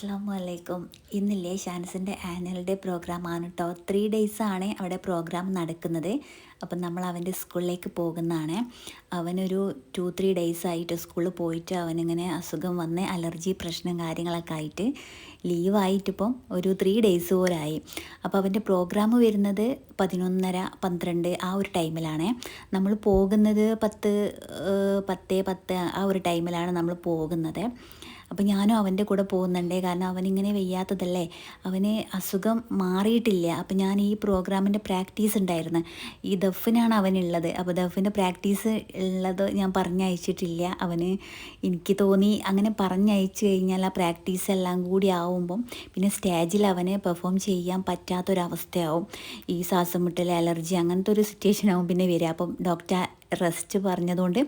അസ്സാം വലൈക്കും ഇന്നില്ലേ ഷാൻസിന്റെ annual day പ്രോഗ്രാമാണ് കേട്ടോ ത്രീ ഡേയ്സാണ് അവിടെ പ്രോഗ്രാം നടക്കുന്നത്. അപ്പം നമ്മൾ അവന്റെ സ്കൂളിലേക്ക് പോകുന്നതാണ്. അവനൊരു ടു ത്രീ ഡേയ്സ് ആയിട്ട് സ്കൂളിൽ പോയിട്ട് അവനിങ്ങനെ അസുഖം വന്ന് അലർജി പ്രശ്നം കാര്യങ്ങളൊക്കെ ആയിട്ട് ലീവായിട്ടിപ്പം ഒരു ത്രീ ഡേയ്സ് പോലായി അപ്പോൾ അവന്റെ പ്രോഗ്രാം വരുന്നത് പതിനൊന്നര പന്ത്രണ്ട് ആ ഒരു ടൈമിലാണ് നമ്മൾ പോകുന്നത് പത്ത് പത്ത് പത്ത് ആ ഒരു ടൈമിലാണ് നമ്മൾ പോകുന്നത്. അപ്പോൾ ഞാനും അവന്റെ കൂടെ പോകുന്നുണ്ട്. കാരണം അവനിങ്ങനെ വയ്യാത്തതല്ലേ. അവന് അസുഖം മാറിയിട്ടില്ല. അപ്പോൾ ഞാൻ ഈ പ്രോഗ്രാമിന്റെ പ്രാക്ടീസ് ഉണ്ടായിരുന്നു. ഈ ദഫിനാണ് അവനുള്ളത്. അപ്പോൾ ദഫിന്റെ പ്രാക്ടീസ് ഉള്ളത് ഞാൻ പറഞ്ഞയച്ചിട്ടില്ല. അവന് എനിക്ക് തോന്നി അങ്ങനെ പറഞ്ഞയച്ചു കഴിഞ്ഞാൽ ആ പ്രാക്ടീസ് എല്ലാം കൂടി ആവുമ്പം പിന്നെ സ്റ്റേജിൽ അവന് പെർഫോം ചെയ്യാൻ പറ്റാത്തൊരവസ്ഥയാവും. ഈ ശ്വാസം മുട്ടൽ അലർജി അങ്ങനത്തെ ഒരു സിറ്റുവേഷൻ ആവും പിന്നെ വരിക. അപ്പം ഡോക്ടർ റെസ്റ്റ് പറഞ്ഞതുകൊണ്ട്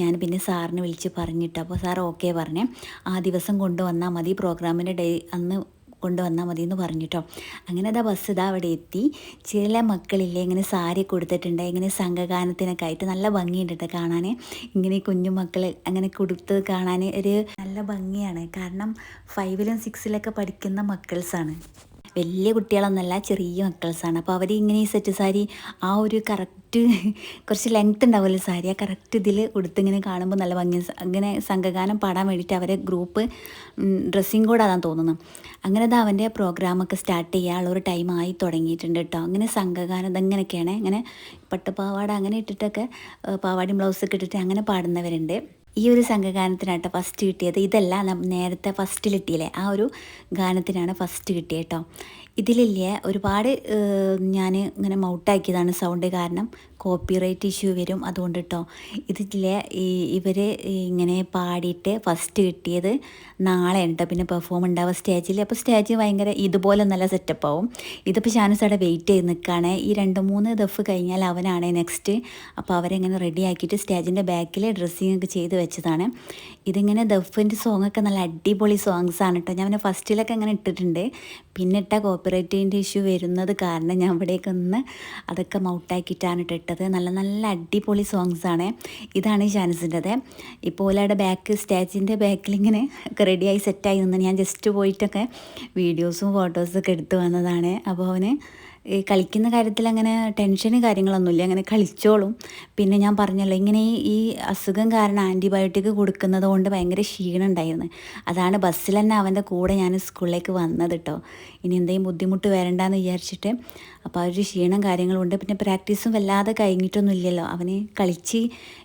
ഞാൻ പിന്നെ സാറിനെ വിളിച്ച് പറഞ്ഞിട്ട് അപ്പോൾ സാർ ഓക്കെ പറഞ്ഞേ. ആ ദിവസം കൊണ്ടുവന്നാൽ മതി പ്രോഗ്രാമിന്റെ ഡേ അന്ന് കൊണ്ടുവന്നാൽ മതി എന്ന് പറഞ്ഞിട്ടോ. അങ്ങനെ അതാ ബസ് ഇതാ അവിടെ എത്തി. ചില മക്കളില്ലേ ഇങ്ങനെ സാരി കൊടുത്തിട്ടുണ്ട് ഇങ്ങനെ സംഘഗാനത്തിനൊക്കെ ആയിട്ട് നല്ല ഭംഗിയുണ്ട് കേട്ടോ കാണാൻ ഇങ്ങനെ കുഞ്ഞു മക്കൾ അങ്ങനെ കൊടുത്ത് കാണാൻ ഒരു നല്ല ഭംഗിയാണ്. കാരണം ഫൈവിലും സിക്സിലൊക്കെ പഠിക്കുന്ന മക്കൾസാണ്. വലിയ കുട്ടികളൊന്നല്ല ചെറിയ മക്കൾസാണ് അപ്പോൾ അവർ ഇങ്ങനെ ഈ സെറ്റ് സാരി ആ ഒരു കറക്റ്റ് കുറച്ച് ലെങ്ത് ഉണ്ടാവുമല്ലോ സാരി ആ കറക്റ്റ് ഇതിൽ ഉടുത്തിങ്ങനെ കാണുമ്പോൾ നല്ല ഭംഗി. അങ്ങനെ സംഘഗാനം പാടാൻ വേണ്ടിയിട്ട് അവരെ ഗ്രൂപ്പ് ഡ്രസ്സിങ് കോഡ് അതാന്ന് തോന്നുന്നു. അങ്ങനെ അത് അവന്റെ പ്രോഗ്രാമൊക്കെ സ്റ്റാർട്ട് ചെയ്യാനുള്ള ഒരു ടൈം ആയി തുടങ്ങിയിട്ടുണ്ട് കേട്ടോ അങ്ങനെ സംഘഗാനം ഇതങ്ങനെയൊക്കെയാണ്? അങ്ങനെ പട്ടുപാവാട അങ്ങനെ ഇട്ടിട്ടൊക്കെ പാവാടി ബ്ലൗസൊക്കെ ഇട്ടിട്ട് അങ്ങനെ പാടുന്നവരുണ്ട്. ഈ ഒരു സംഘഗാനത്തിനാട്ടോ ഫസ്റ്റ് കിട്ടിയത്. ഇതല്ല നേരത്തെ ഫസ്റ്റിൽ കിട്ടിയില്ലേ ആ ഒരു ഗാനത്തിനാണ് ഫസ്റ്റ് കിട്ടിയത് കേട്ടോ ഇതിലില്ലേ ഒരുപാട് ഞാൻ ഇങ്ങനെ മൗട്ടാക്കിയതാണ് സൗണ്ട് കാരണം. കോപ്പിറൈറ്റ് ഇഷ്യൂ വരും അതുകൊണ്ട് കേട്ടോ ഇതിലെ ഈ ഇവർ ഇങ്ങനെ പാടിയിട്ട് ഫസ്റ്റ് കിട്ടിയത് നാളെ ഉണ്ട് പിന്നെ പെർഫോം ഉണ്ടാവുക സ്റ്റേജിൽ അപ്പോൾ സ്റ്റേജ് ഭയങ്കര ഇതുപോലെ നല്ല സെറ്റപ്പ് ആവും. ഇതിപ്പോൾ ഷാനസ് അവിടെ വെയിറ്റ് ചെയ്ത് നിൽക്കുകയാണ് ഈ രണ്ട് മൂന്ന് ദഫ് കഴിഞ്ഞാൽ അവനാണ് നെക്സ്റ്റ് അപ്പോൾ അവരെങ്ങനെ റെഡി ആക്കിയിട്ട് സ്റ്റേജിന്റെ ബാക്കിൽ ഡ്രസ്സിങ് ഒക്കെ ചെയ്ത് വെച്ചതാണ്. ഇതിങ്ങനെ ദഫിന്റെ സോങ്ങൊക്കെ നല്ല അടിപൊളി സോങ്സ് ആണ് കേട്ടോ ഞാൻ ഫസ്റ്റിലൊക്കെ അങ്ങനെ ഇട്ടിട്ടുണ്ട്. പിന്നെ ഇട്ട കോപ്പറേറ്റീവിന്റെ ഇഷ്യൂ വരുന്നത് കാരണം ഞാൻ ഇവിടേക്ക് ഒന്ന് അതൊക്കെ മൗട്ടാക്കിയിട്ടാണ് ഇട്ടിട്ടത് നല്ല നല്ല അടിപൊളി സോങ്സ് ആണ്. ഇതാണ് ഷാനസിന്റെത്. ഇപ്പോൾ ഓലയുടെ ബാക്ക് ഇങ്ങനെ ഒക്കെ റെഡിയായി സെറ്റായി നിന്ന് ഞാൻ ജസ്റ്റ് പോയിട്ടൊക്കെ വീഡിയോസും ഫോട്ടോസൊക്കെ എടുത്തു വന്നതാണ്. അപ്പോൾ അവന് ഈ കളിക്കുന്ന കാര്യത്തിൽ അങ്ങനെ ടെൻഷൻ കാര്യങ്ങളൊന്നുമില്ല അങ്ങനെ കളിച്ചോളും. പിന്നെ ഞാൻ പറഞ്ഞല്ലോ ഇങ്ങനെ ഈ അസുഖം കാരണം ആന്റിബയോട്ടിക് കൊടുക്കുന്നത് കൊണ്ട് ഭയങ്കര ക്ഷീണം ഉണ്ടായിരുന്നു. അതാണ് ബസ്സിൽ തന്നെ അവന്റെ കൂടെ ഞാൻ സ്കൂളിലേക്ക് വന്നത് കേട്ടോ ഇനി എന്തെങ്കിലും ബുദ്ധിമുട്ട് വരണ്ടെന്ന് വിചാരിച്ചിട്ട് അപ്പോൾ ആ ഒരു ക്ഷീണം കാര്യങ്ങളുണ്ട്. പിന്നെ പ്രാക്ടീസും വല്ലാതെ കഴിഞ്ഞിട്ടൊന്നും ഇല്ലല്ലോ. അവന് കളിച്ച്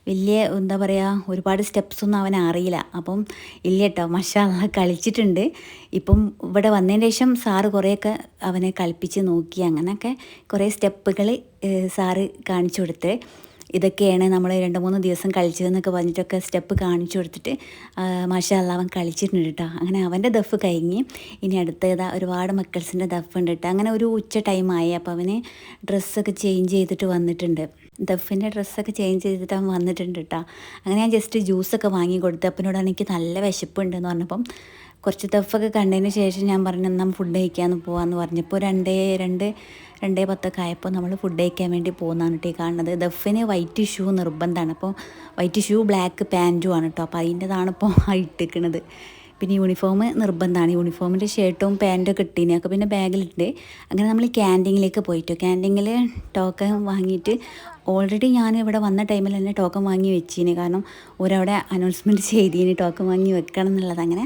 വലിയ എന്താ പറയുക ഒരുപാട് സ്റ്റെപ്സൊന്നും അവൻ അറിയില്ല. അപ്പം ഇല്ല കേട്ടോ മഷാല കളിച്ചിട്ടുണ്ട്. ഇപ്പം ഇവിടെ വന്നതിന് ശേഷം സാറ് കുറേയൊക്കെ അവനെ കളിപ്പിച്ച് നോക്കി അങ്ങനെയൊക്കെ കുറേ സ്റ്റെപ്പുകൾ സാറ് കാണിച്ചു കൊടുത്ത് ഇതൊക്കെയാണ് നമ്മൾ രണ്ട് മൂന്ന് ദിവസം കളിച്ചതെന്നൊക്കെ പറഞ്ഞിട്ടൊക്കെ സ്റ്റെപ്പ് കാണിച്ചു കൊടുത്തിട്ട് മാഷാല്ല അവൻ കളിച്ചിട്ടുണ്ട് കേട്ടോ. അങ്ങനെ അവന്റെ ദഫ് കഴിഞ്ഞ് ഇനി അടുത്തതാ ഒരുപാട് മക്കൾസിന്റെ ദഫ് ഉണ്ട് കേട്ടോ. അങ്ങനെ ഒരു ഉച്ച ടൈമായി അപ്പോൾ അവന് ഡ്രസ്സൊക്കെ ചേഞ്ച് ചെയ്തിട്ട് വന്നിട്ടുണ്ട്. ദഫിന്റെ ഡ്രസ്സൊക്കെ ചേഞ്ച് ചെയ്തിട്ട് അവൻ വന്നിട്ടുണ്ട് കേട്ടോ. അങ്ങനെ ഞാൻ ജസ്റ്റ് ജ്യൂസൊക്കെ വാങ്ങി കൊടുത്തു അപ്പനോട് എനിക്ക് നല്ല വിശപ്പുണ്ടെന്ന് പറഞ്ഞപ്പം കുറച്ച് ദഫൊക്കെ കണ്ടതിന് ശേഷം ഞാൻ പറഞ്ഞു എന്നാൽ ഫുഡ് കഴിക്കാമെന്ന് പോകാമെന്ന് പറഞ്ഞപ്പോൾ രണ്ടേ രണ്ട് രണ്ടേ പത്തൊക്കെ ആയപ്പോൾ നമ്മൾ ഫുഡ് കഴിക്കാൻ വേണ്ടി പോകുന്നതാണ് കേട്ടോ കാണുന്നത്. ദഫിന് വൈറ്റ് ഷൂ നിർബന്ധമാണ്. അപ്പോൾ വൈറ്റ് ഷൂ ബ്ലാക്ക് പാന്റും ആണ് കേട്ടോ അപ്പോൾ അതിന്റെതാണ് ഇപ്പോൾ ഇട്ടിരിക്കുന്നത് പിന്നെ യൂണിഫോം നിർബന്ധമാണ്. യൂണിഫോമിന്റെ ഷർട്ടും പാന്റും ഒക്കെ ഇട്ടീനെ. ഒക്കെ പിന്നെ ബാഗിലിട്ട് അങ്ങനെ നമ്മൾ ക്യാന്റീനിലേക്ക് പോയിട്ടു. ക്യാന്റീനിൽ ടോക്കൺ വാങ്ങിയിട്ട് ഓൾറെഡി ഞാൻ ഇവിടെ വന്ന ടൈമിൽ തന്നെ ടോക്കൺ വാങ്ങി വെച്ചീന്. കാരണം ഒരവിടെ അനൗൺസ്മെന്റ് ചെയ്തീന്. ടോക്കൺ വാങ്ങി വെക്കണം എന്നുള്ളത്. അങ്ങനെ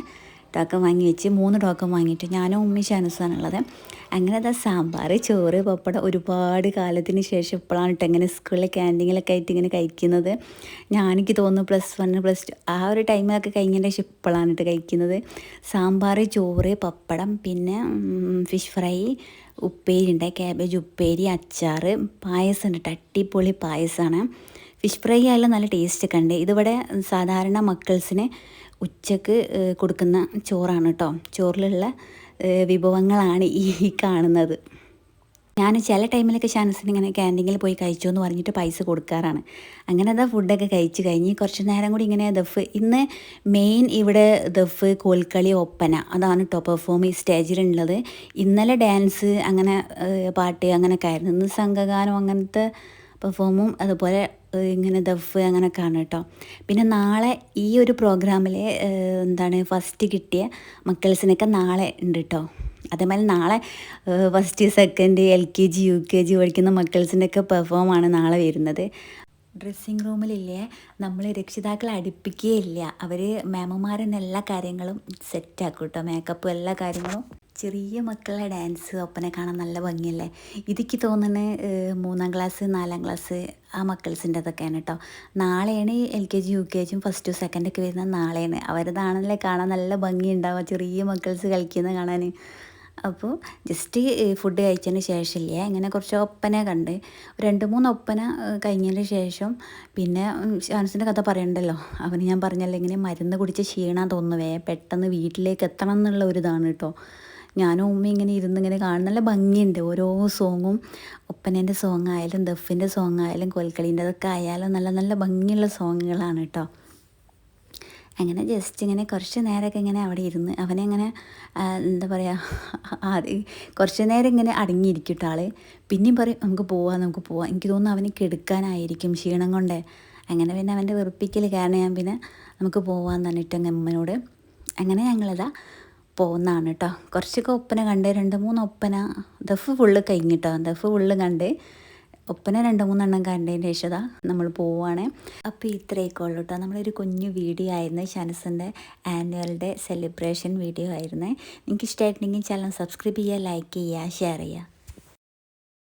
ടോക്കൺ വാങ്ങി വെച്ച് മൂന്ന് ടോക്കൺ വാങ്ങിയിട്ട് ഞാനും ഉമ്മി ഷാനുസാണുള്ളത് അങ്ങനെ അതാ സാമ്പാർ ചോറ് പപ്പടം ഒരുപാട് കാലത്തിന് ശേഷം ഇപ്പോഴാണ് കേട്ടോ ഇങ്ങനെ സ്കൂളിലെ ക്യാന്റീനിലൊക്കെ ആയിട്ട് ഇങ്ങനെ കഴിക്കുന്നത്. ഞാനെനിക്ക് തോന്നുന്നു പ്ലസ് വൺ പ്ലസ് ടു ആ ഒരു ടൈമിലൊക്കെ കഴിഞ്ഞതിന്റെ ശേഷം ഇപ്പോഴാണ് കേട്ടോ കഴിക്കുന്നത്. സാമ്പാർ ചോറ് പപ്പടം പിന്നെ ഫിഷ് ഫ്രൈ ഉപ്പേരി ഉണ്ട് ക്യാബേജ് ഉപ്പേരി അച്ചാർ പായസം ഉണ്ട് തട്ടിപ്പൊളി പായസമാണ് ഫിഷ് ഫ്രൈ ആയാലും നല്ല ടേസ്റ്റ് ഒക്കെ ഉണ്ട് ഇതിവിടെ സാധാരണ മക്കൾസിന് ഉച്ചയ്ക്ക് കൊടുക്കുന്ന ചോറാണ് കേട്ടോ ചോറിലുള്ള വിഭവങ്ങളാണ് ഈ കാണുന്നത്. ഞാൻ ചില ടൈമിലൊക്കെ ഷാനസിന് ഇങ്ങനെ ക്യാന്റീനിൽ പോയി കഴിച്ചു എന്ന് പറഞ്ഞിട്ട് പൈസ കൊടുക്കാറാണ്. അങ്ങനെ അതാ ഫുഡൊക്കെ കഴിച്ച് കഴിഞ്ഞ് കുറച്ച് നേരം കൂടി ഇങ്ങനെ ദഫ് ഇന്ന് മെയിൻ ഇവിടെ ദഫ് കോൽക്കളി ഒപ്പന അതാണ് കേട്ടോ പെർഫോം ഈ സ്റ്റേജിലുള്ളത്. ഇന്നലെ ഡാൻസ് അങ്ങനെ പാട്ട് അങ്ങനെയൊക്കെ ആയിരുന്നു. ഇന്ന് സംഘഗാനം അങ്ങനത്തെ പെർഫോമും അതുപോലെ ഇങ്ങനെ ദഫ് അങ്ങനെയൊക്കെ ആണ് കേട്ടോ പിന്നെ നാളെ ഈ ഒരു പ്രോഗ്രാമിൽ എന്താണ് ഫസ്റ്റ് കിട്ടിയ മക്കൾസിനൊക്കെ നാളെ ഉണ്ട് കേട്ടോ അതേമാതിരി നാളെ first second L K G U K G പഠിക്കുന്ന മക്കൾസിന്റെ ഒക്കെ ആണ് നാളെ വരുന്നത്. ഡ്രസ്സിങ് റൂമിലില്ലേ നമ്മൾ രക്ഷിതാക്കളെ അടുപ്പിക്കുകയില്ല അവർ മാമന്മാരെന്നെ എല്ലാ കാര്യങ്ങളും സെറ്റാക്കും കേട്ടോ മേക്കപ്പും എല്ലാ കാര്യങ്ങളും. ചെറിയ മക്കളുടെ ഡാൻസ് ഒപ്പനെ കാണാൻ നല്ല ഭംഗിയല്ലേ? ഇതിക്ക് തോന്നുന്നത് മൂന്നാം ക്ലാസ് നാലാം ക്ലാസ് ആ മക്കൾസിന്റെ അതൊക്കെയാണ് കേട്ടോ നാളെയാണ് L K G U K ജിയും ഫസ്റ്റ് സെക്കൻഡൊക്കെ വരുന്നത്. നാളെയാണ്. അവരതാണല്ലേ കാണാൻ നല്ല ഭംഗി ഉണ്ടാവുക ചെറിയ മക്കൾസ് കളിക്കുന്നത് കാണാൻ. അപ്പോൾ ജസ്റ്റ് ഫുഡ് കഴിച്ചതിന് ശേഷമില്ലേ ഇങ്ങനെ കുറച്ച് ഒപ്പന കണ്ട്. രണ്ട് മൂന്ന് ഒപ്പന കഴിഞ്ഞതിന് ശേഷം പിന്നെ ഷാൻസിന്റെ കഥ പറയണ്ടല്ലോ. അവന് ഞാൻ പറഞ്ഞല്ലോ ഇങ്ങനെ മരുന്ന് കുടിച്ച് ക്ഷീണാൻ തോന്നുവേ പെട്ടെന്ന് വീട്ടിലേക്ക് എത്തണം എന്നുള്ള ഒരു ഇതാണ് കേട്ടോ ഞാനും ഉമ്മ ഇങ്ങനെ ഇരുന്ന് ഇങ്ങനെ കാണുന്ന നല്ല ഭംഗിയുണ്ട്. ഓരോ സോങ്ങും ഒപ്പനേന്റെ സോങ് ആയാലും ദഫിന്റെ സോങ് ആയാലും കൊൽക്കളീന്റെ അതൊക്കെ ആയാലും നല്ല നല്ല ഭംഗിയുള്ള സോങ്ങുകളാണ് കേട്ടോ അങ്ങനെ ജസ്റ്റ് ഇങ്ങനെ കുറച്ച് നേരമൊക്കെ ഇങ്ങനെ അവിടെ ഇരുന്ന് അവനെ അങ്ങനെ എന്താ പറയുക ആദ്യം കുറച്ച് നേരം ഇങ്ങനെ അടങ്ങിയിരിക്കും ആൾ. പിന്നെയും പറയും നമുക്ക് പോവാം നമുക്ക് പോവാം. എനിക്ക് തോന്നുന്നു അവനെ കെടുക്കാനായിരിക്കും ക്ഷീണം കൊണ്ടേ. അങ്ങനെ പിന്നെ അവന്റെ വെറുപ്പിക്കൽ കാരണം ഞാൻ പിന്നെ നമുക്ക് പോവാന്ന് പറഞ്ഞിട്ട് അമ്മനോട്. അങ്ങനെ ഞങ്ങളിതാ പോകുന്നതാണ് കേട്ടോ കുറച്ചൊക്കെ ഒപ്പന കണ്ട് രണ്ട് മൂന്ന് ഒപ്പന ദഫ് ഫുള്ള് കഴിഞ്ഞിട്ടോ. ദഫ് ഫുള്ള് കണ്ട് ഒപ്പന രണ്ട് മൂന്നെണ്ണം കണ്ടതിന് ശേഷം നമ്മൾ പോവുകയാണ് അപ്പോൾ ഇത്രയൊക്കെ ഉള്ളൂ കേട്ടോ നമ്മളൊരു കുഞ്ഞു വീഡിയോ ആയിരുന്നു ഷനസിന്റെ ആനുവൽ ഡേ സെലിബ്രേഷൻ വീഡിയോ ആയിരുന്നു. നിങ്ങൾക്ക് ഇഷ്ടമായിട്ടുണ്ടെങ്കിൽ ചാനൽ സബ്സ്ക്രൈബ് ചെയ്യുക ലൈക്ക് ചെയ്യുക ഷെയർ ചെയ്യുക.